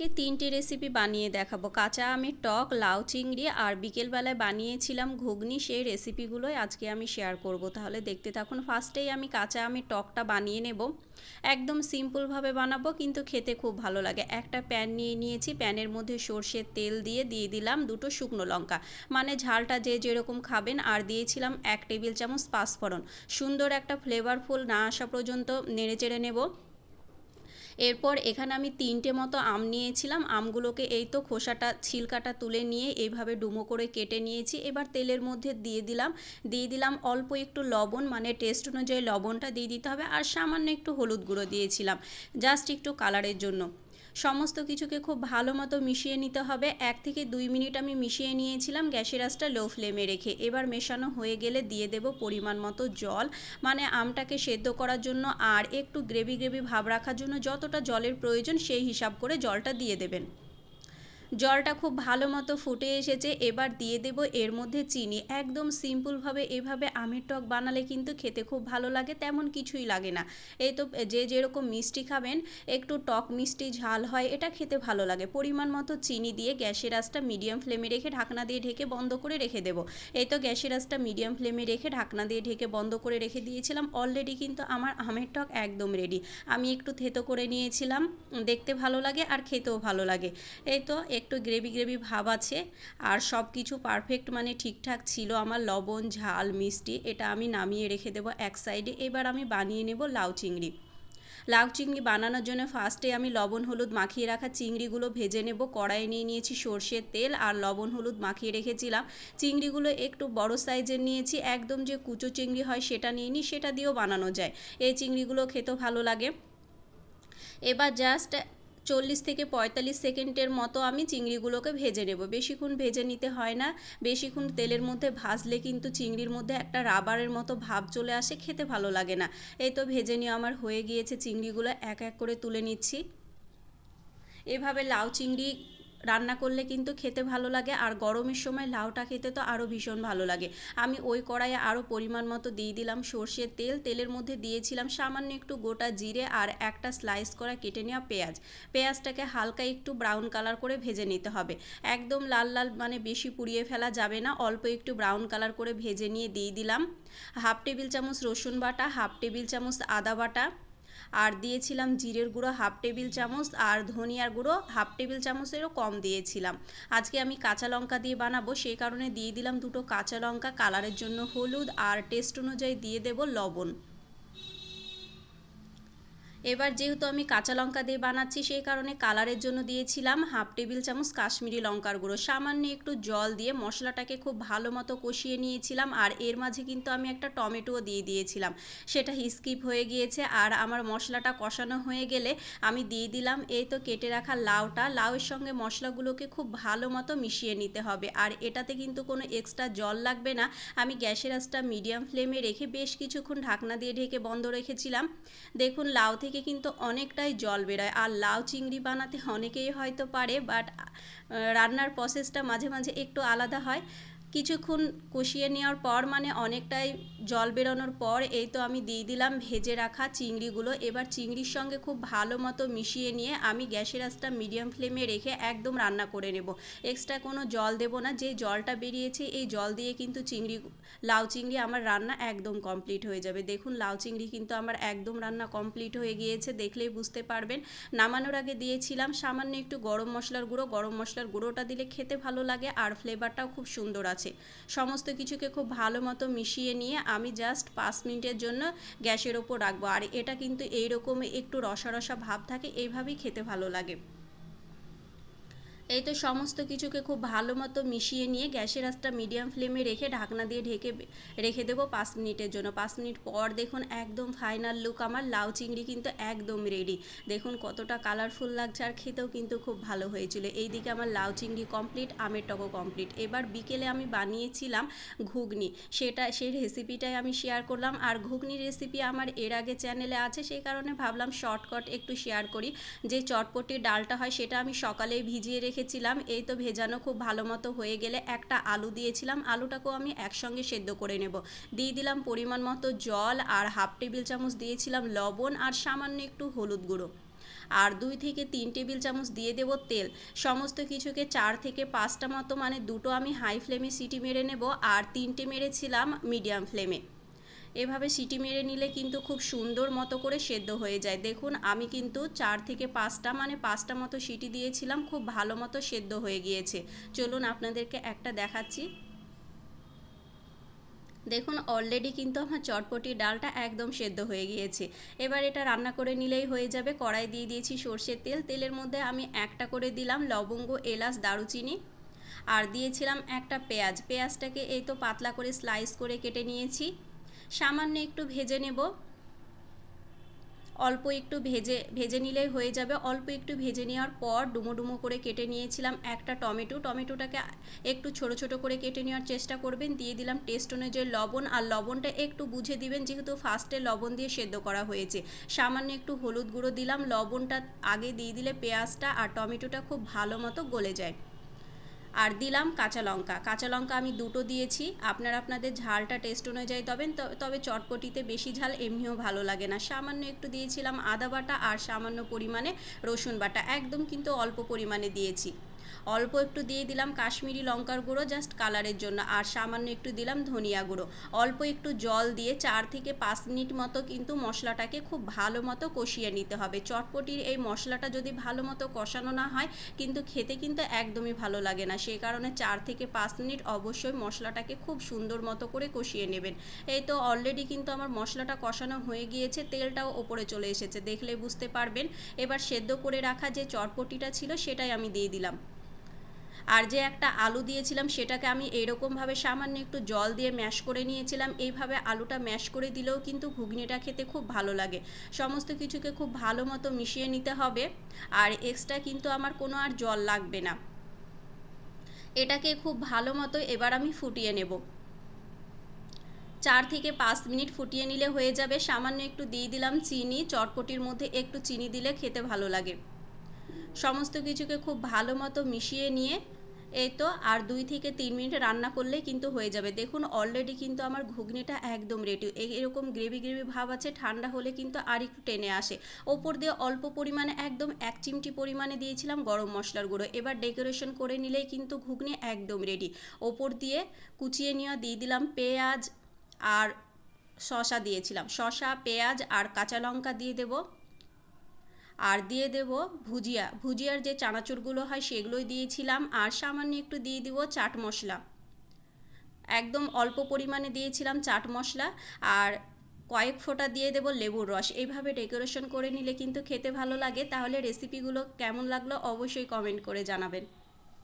আজকে তিনটে রেসিপি বানিয়ে দেখাবো। কাঁচা আমের টক, লাউ চিংড়ি আর বিকেলবেলায় বানিয়েছিলাম ঘুগনি, সেই রেসিপিগুলোই আজকে আমি শেয়ার করব। তাহলে দেখতে থাকুন ফার্স্টেই আমি কাঁচা আমের টকটা বানিয়ে নেব। একদম সিম্পলভাবে বানাবো, কিন্তু খেতে খুব ভালো লাগে। একটা প্যান নিয়ে নিয়েছি, প্যানের মধ্যে সর্ষের তেল দিয়ে দিয়ে দিলাম দুটো শুকনো লঙ্কা। মানে ঝালটা যে যেরকম খাবেন, আর দিয়েছিলাম এক টেবিল চামচ পাঁচফোড়ন। সুন্দর একটা ফ্লেভারফুল না আসা পর্যন্ত নেড়ে চেড়ে নেব। এরপর এখানে আমি তিনটে মতো আম নিয়েছিলাম। আমগুলোকে এই তো খোসাটা, ছিলকাটা তুলে নিয়ে এইভাবে ডুমো করে কেটে নিয়েছি। এবার তেলের মধ্যে দিয়ে দিলাম। দিয়ে দিলাম অল্প একটু লবণ মানে টেস্ট অনুযায়ী লবণটা দিয়ে দিতে হবে। আর সামান্য একটু হলুদ গুঁড়ো দিয়েছিলাম জাস্ট একটু কালারের জন্য। সমস্ত কিছুকে খুব ভালো মতো মিশিয়ে নিতে হবে। এক থেকে দুই মিনিট আমি মিশিয়ে নিয়েছিলাম, গ্যাসের আঁচটা লো ফ্লেমে রেখে। এবার মেশানো হয়ে গেলে দিয়ে দেব পরিমাণ মতো জল মানে আমটাকে সেদ্ধ করার জন্য আর একটু গ্রেভি গ্রেভি ভাব রাখার জন্য যতটা জলের প্রয়োজন সেই হিসাব করে জলটা দিয়ে দেবেন। জলটা খুব ভালো মতো ফুটে এসেছে, এবার দিয়ে দেব এর মধ্যে চিনি। একদম সিম্পলভাবে এভাবে আমের টক বানালে কিন্তু খেতে খুব ভালো লাগে, তেমন কিছুই লাগে না। এই তো যে যেরকম মিষ্টি খাবেন, একটু টক মিষ্টি ঝাল হয়, এটা খেতে ভালো লাগে। পরিমাণ মতো চিনি দিয়ে গ্যাসের আঁচটা মিডিয়াম ফ্লেমে রেখে ঢাকনা দিয়ে ঢেকে বন্ধ করে রেখে দেবো। এই তো গ্যাসের আঁচটা মিডিয়াম ফ্লেমে রেখে ঢাকনা দিয়ে ঢেকে বন্ধ করে রেখে দিয়েছিলাম, অলরেডি কিন্তু আমার আমের টক একদম রেডি। আমি একটু থেতো করে নিয়েছিলাম, দেখতে ভালো লাগে আর খেতেও ভালো লাগে। এই তো একটু গ্রেভি গ্রেভি ভাব আছে আর সব কিছু পারফেক্ট মানে ঠিকঠাক ছিল। আমার লবণ, ঝাল, মিষ্টি এটা আমি নামিয়ে রেখে দেবো এক সাইডে এবার আমি বানিয়ে নেব লাউ চিংড়ি। লাউ চিংড়ি বানানোর জন্য ফার্স্টে আমি লবণ, হলুদ মাখিয়ে রাখা চিংড়িগুলো ভেজে নেব। কড়াই নিয়ে নিয়েছি সর্ষের তেল আর লবণ, হলুদ মাখিয়ে রেখেছিলাম। চিংড়িগুলো একটু বড় সাইজের নিয়েছি। একদম যে কুচো চিংড়ি হয় সেটা নিয়ে নিই, সেটা দিয়েও বানানো যায়। এই চিংড়িগুলো খেতেও ভালো লাগে। এবার জাস্ট চল্লিশ থেকে পঁয়তাল্লিশ সেকেন্ডের মতো আমি চিংড়িগুলোকে ভেজে নেব। বেশিক্ষণ ভেজে নিতে হয় না। বেশিক্ষণ তেলের মধ্যে ভাজলে কিন্তু চিংড়ির মধ্যে একটা রাবারের মতো ভাব চলে আসে, খেতে ভালো লাগে না। এই তো ভেজে নিয়ে আমার হয়ে গিয়েছে। চিংড়িগুলো এক এক করে তুলে নিচ্ছি। এভাবে লাউ চিংড়ি রান্না করলে কিন্তু খেতে ভালো লাগে, আর গরমের সময় লাউটা খেতে তো আরও ভীষণ ভালো লাগে। আমি ওই কড়াইয়ে আরও পরিমাণ মতো দিয়ে দিলাম সর্ষের তেল, তেলের মধ্যে দিয়েছিলাম সামান্য একটু গোটা জিরে আর একটা স্লাইস করা কেটে নেওয়া পেঁয়াজ। পেঁয়াজটাকে হালকা একটু ব্রাউন কালার করে ভেজে নিতে হবে। একদম লাল লাল মানে বেশি পুড়িয়ে ফেলা যাবে না, অল্প একটু ব্রাউন কালার করে ভেজে নিয়ে দিয়ে দিলাম। হাফ টেবিল চামচ রসুন বাটা, হাফ টেবিল চামচ আদা বাটা আর দিয়েছিলাম জিরের গুঁড়ো হাফ টেবিল চামচ আর ধনিয়ার গুঁড়ো হাফ টেবিল চামচেরও কম দিয়েছিলাম। আজকে আমি কাঁচা লঙ্কা দিয়ে বানাবো সেই কারণে দিয়ে দিলাম দুটো কাঁচা লঙ্কা, কালারের জন্য হলুদ আর টেস্ট অনুযায়ী দিয়ে দেব লবণ। এবার যেহেতু আমি কাঁচা লঙ্কা দিয়ে বানাচ্ছি, সেই কারণে কালারের জন্য দিয়েছিলাম হাফ টেবিল চামচ কাশ্মীরি লঙ্কার গুঁড়ো। সামান্য একটু জল দিয়ে মশলাটাকে খুব ভালো মতো কষিয়ে নিয়েছিলাম আর এর মাঝে কিন্তু আমি একটা টমেটোও দিয়ে দিয়েছিলাম। সেটা স্কিপ হয়ে গিয়েছে আর আমার মশলাটা কষানো হয়ে গেলে আমি দিয়ে দিলাম এই তো কেটে রাখা লাউটা। লাউয়ের সঙ্গে মশলাগুলোকে খুব ভালো মতো মিশিয়ে নিতে হবে আর এটাতে কিন্তু কোনো এক্সট্রা জল লাগবে না। আমি গ্যাসের আঁচটা মিডিয়াম ফ্লেমে রেখে বেশ কিছুক্ষণ ঢাকনা দিয়ে ঢেকে বন্ধ রেখেছিলাম। দেখুন, লাউ থেকে থেকে কিন্তু অনেকটাই জল বেরোয়। আর লাউ চিংড়ি বানাতে অনেকেই হয়তো পারে বাট রান্নার প্রসেসটা মাঝে মাঝে একটু আলাদা হয়। কিছুক্ষণ কষিয়ে নেওয়ার পর মানে অনেকটাই জল বেরোনোর পর এই তো আমি দিয়ে দিলাম ভেজে রাখা চিংড়িগুলো। এবার চিংড়ির সঙ্গে খুব ভালো মতো মিশিয়ে নিয়ে আমি গ্যাসের আঁচটা মিডিয়াম ফ্লেমে রেখে একদম রান্না করে নেব। এক্সট্রা কোনো জল দেব না, যে জলটা বেরিয়েছে এই জল দিয়ে কিন্তু চিংড়ি, লাউ চিংড়ি আমার রান্না একদম কমপ্লিট হয়ে যাবে। দেখুন, লাউ চিংড়ি কিন্তু আমার একদম রান্না কমপ্লিট হয়ে গিয়েছে দেখলেই বুঝতে পারবেন। নামানোর আগে দিয়েছিলাম সামান্য একটু গরম মশলার গুঁড়ো। গরম মশলার গুঁড়োটা দিলে খেতে ভালো লাগে আর ফ্লেভারটাও খুব সুন্দর আছে। আছে। সমস্ত কিছুকে খুব ভালো মতো মিশিয়ে নিয়ে আমি জাস্ট পাঁচ মিনিটের জন্য গ্যাসের ওপর রাখব। আর এটা কিন্তু এইরকম একটু রসা রসা ভাব থাকে, এইভাবেই খেতে ভালো লাগে। এই তো সমস্ত কিছুকে খুব ভালো মতো মিশিয়ে নিয়ে গ্যাসের আঁচটা মিডিয়াম ফ্লেমে রেখে ঢাকনা দিয়ে ঢেকে রেখে দেবো পাঁচ মিনিটের জন্য। পাঁচ মিনিট পর দেখুন একদম ফাইনাল লুক আমার। লাউ চিংড়ি কিন্তু একদম রেডি দেখুন কতটা কালারফুল লাগছে আর খেতেও কিন্তু খুব ভালো হয়েছিল। এইদিকে আমার লাউ চিংড়ি কমপ্লিট আমের টকো কমপ্লিট এবার বিকেলে আমি বানিয়েছিলাম ঘুগনি। সেটা, সেই রেসিপিটাই আমি শেয়ার করলাম। আর ঘুগনি রেসিপি আমার এর আগে চ্যানেলে আছে, সেই কারণে ভাবলাম শর্টকাট একটু শেয়ার করি। যে চটপটির ডালটা হয় সেটা আমি সকালে ভিজিয়ে রেখে রেখেছিলাম, এই তো ভেজানো খুব ভালো মতো হয়ে গেলে একটা আলু দিয়েছিলাম, আলুটাকেও আমি একসঙ্গে সেদ্ধ করে নেব। দিয়ে দিলাম পরিমাণ মতো জল আর হাফ টেবিল চামচ দিয়েছিলাম লবণ আর সামান্য একটু হলুদ গুঁড়ো। আর দুই থেকে তিন টেবিল চামচ দিয়ে দেব তেল। সমস্ত কিছুকে চার থেকে পাঁচটা মতো মানে দুটো আমি হাই ফ্লেমে সিটি মেরে নেব, আর তিনটে মেরেছিলাম মিডিয়াম ফ্লেমে। এভাবে সিটি মেরে নিলে কিন্তু খুব সুন্দর মতো করে সেদ্ধ হয়ে যায়। দেখুন, আমি কিন্তু চার থেকে পাঁচটা মানে পাঁচটা মতো সিটি দিয়েছিলাম, খুব ভালো মতো সেদ্ধ হয়ে গিয়েছে। চলুন আপনাদেরকে একটা দেখাচ্ছি। দেখুন অলরেডি কিন্তু আমার চটপটি ডালটা একদম সেদ্ধ হয়ে গিয়েছে। এবার এটা রান্না করে নিলেই হয়ে যাবে। কড়াই দিয়ে দিয়েছি সর্ষের তেল। তেলের মধ্যে আমি একটা করে দিলাম লবঙ্গ, এলাচ, দারুচিনি। আর দিয়েছিলাম একটা পেঁয়াজ। পেঁয়াজটাকে এই তো পাতলা করে স্লাইস করে কেটে নিয়েছি। সামান্য একটু ভেজে নেব। অল্প একটু ভেজে ভেজে নিলেই হয়ে যাবে। অল্প একটু ভেজে নেওয়ার পর ডুমো ডুমো করে কেটে নিয়েছিলাম একটা টমেটো। টমেটোটাকে একটু ছোট ছোট করে কেটে নেওয়ার চেষ্টা করবেন। দিয়ে দিলাম টেস্ট অনুযায়ী লবণ। আর লবণটা একটু বুঝে দিবেন, যেহেতু ফার্স্টে লবণ দিয়ে সেদ্ধ করা হয়েছে। সামান্য একটু হলুদ গুঁড়ো দিলাম। লবণটা আগে দিয়ে দিলে পেঁয়াজটা আর টমেটোটা খুব ভালো মতো গলে যায়। আর দিলাম কাঁচা লঙ্কা। কাঁচা লঙ্কা আমি দুটো দিয়েছি। আপনারা আপনাদের ঝালটা টেস্ট অনুযায়ী দেবেন তবে চটপটিতে বেশি ঝাল এমনিও ভালো লাগে না। সামান্য একটু দিয়েছিলাম আদা বাটা আর সামান্য পরিমাণে রসুন বাটা। একদম কিন্তু অল্প পরিমাণে দিয়েছি। অল্প একটু দিয়ে দিলাম কাশ্মীরি লঙ্কার গুঁড়ো জাস্ট কালারের জন্য। আর সামান্য একটু দিলাম ধনিয়া গুঁড়ো। অল্প একটু জল দিয়ে চার থেকে পাঁচ মিনিট মতো কিন্তু মশলাটাকে খুব ভালো মতো কষিয়ে নিতে হবে। চটপটির এই মশলাটা যদি ভালো মতো কষানো না হয়, কিন্তু খেতে কিন্তু একদমই ভালো লাগে না। সেই কারণে চার থেকে পাঁচ মিনিট অবশ্যই মশলাটাকে খুব সুন্দর মতো করে কষিয়ে নেবেন। এই তো অলরেডি কিন্তু আমার মশলাটা কষানো হয়ে গিয়েছে, তেলটাও ওপরে চলে এসেছে। দেখলে বুঝতে পারবেন। এবার সেদ্ধ করে রাখা যে চটপটিটা ছিল, সেটাই আমি দিয়ে দিলাম। আর যে একটা আলু দিয়েছিলাম সেটাকে আমি এরকমভাবে সামান্য একটু জল দিয়ে ম্যাশ করে নিয়েছিলাম। এইভাবে আলুটা ম্যাশ করে দিলেও কিন্তু ঘুগনিটা খেতে খুব ভালো লাগে। সমস্ত কিছুকে খুব ভালো মতো মিশিয়ে নিতে হবে। আর এক্সট্রা কিন্তু আমার কোনো আর জল লাগবে না। এটাকে খুব ভালো মতো এবার আমি ফুটিয়ে নেব। চার থেকে পাঁচ মিনিট ফুটিয়ে নিলে হয়ে যাবে। সামান্য একটু দিয়ে দিলাম চিনি, চটপটির মধ্যে একটু চিনি দিলে খেতে ভালো লাগে। সমস্ত কিছুকে খুব ভালো মতো মিশিয়ে নিয়ে এই তো আর দুই থেকে তিন মিনিট রান্না করলেই কিন্তু হয়ে যাবে। দেখুন অলরেডি কিন্তু আমার ঘুগনিটা একদম রেডি এরকম গ্রেভি গ্রেভি ভাব আছে, ঠান্ডা হলে কিন্তু আর একটু টেনে আসে। ওপর দিয়ে অল্প পরিমাণে, একদম এক চিমটি পরিমাণে দিয়েছিলাম গরম মশলার গুঁড়ো। এবার ডেকোরেশন করে নিলেই কিন্তু ঘুগনি একদম রেডি ওপর দিয়ে কুচিয়ে নেওয়া দিয়ে দিলাম পেঁয়াজ আর শশা দিয়েছিলাম। শশা পেঁয়াজ আর কাঁচা লঙ্কা দিয়ে দেবো। আর দিয়ে দেব ভুজিয়া। ভুজিয়ার যে চানাচুরগুলো হয় সেগুলোই দিয়েছিলাম, আর সামান্য একটু দিয়ে দিব চাট মশলা। একদম অল্প পরিমাণে দিয়েছিলাম চাট মশলা, আর কয়েক ফোঁটা দিয়ে দেবো লেবুর রস। এইভাবে ডেকোরেশন করে নিলে কিন্তু খেতে ভালো লাগে। তাহলে রেসিপিগুলো কেমন লাগল অবশ্যই কমেন্ট করে জানাবেন।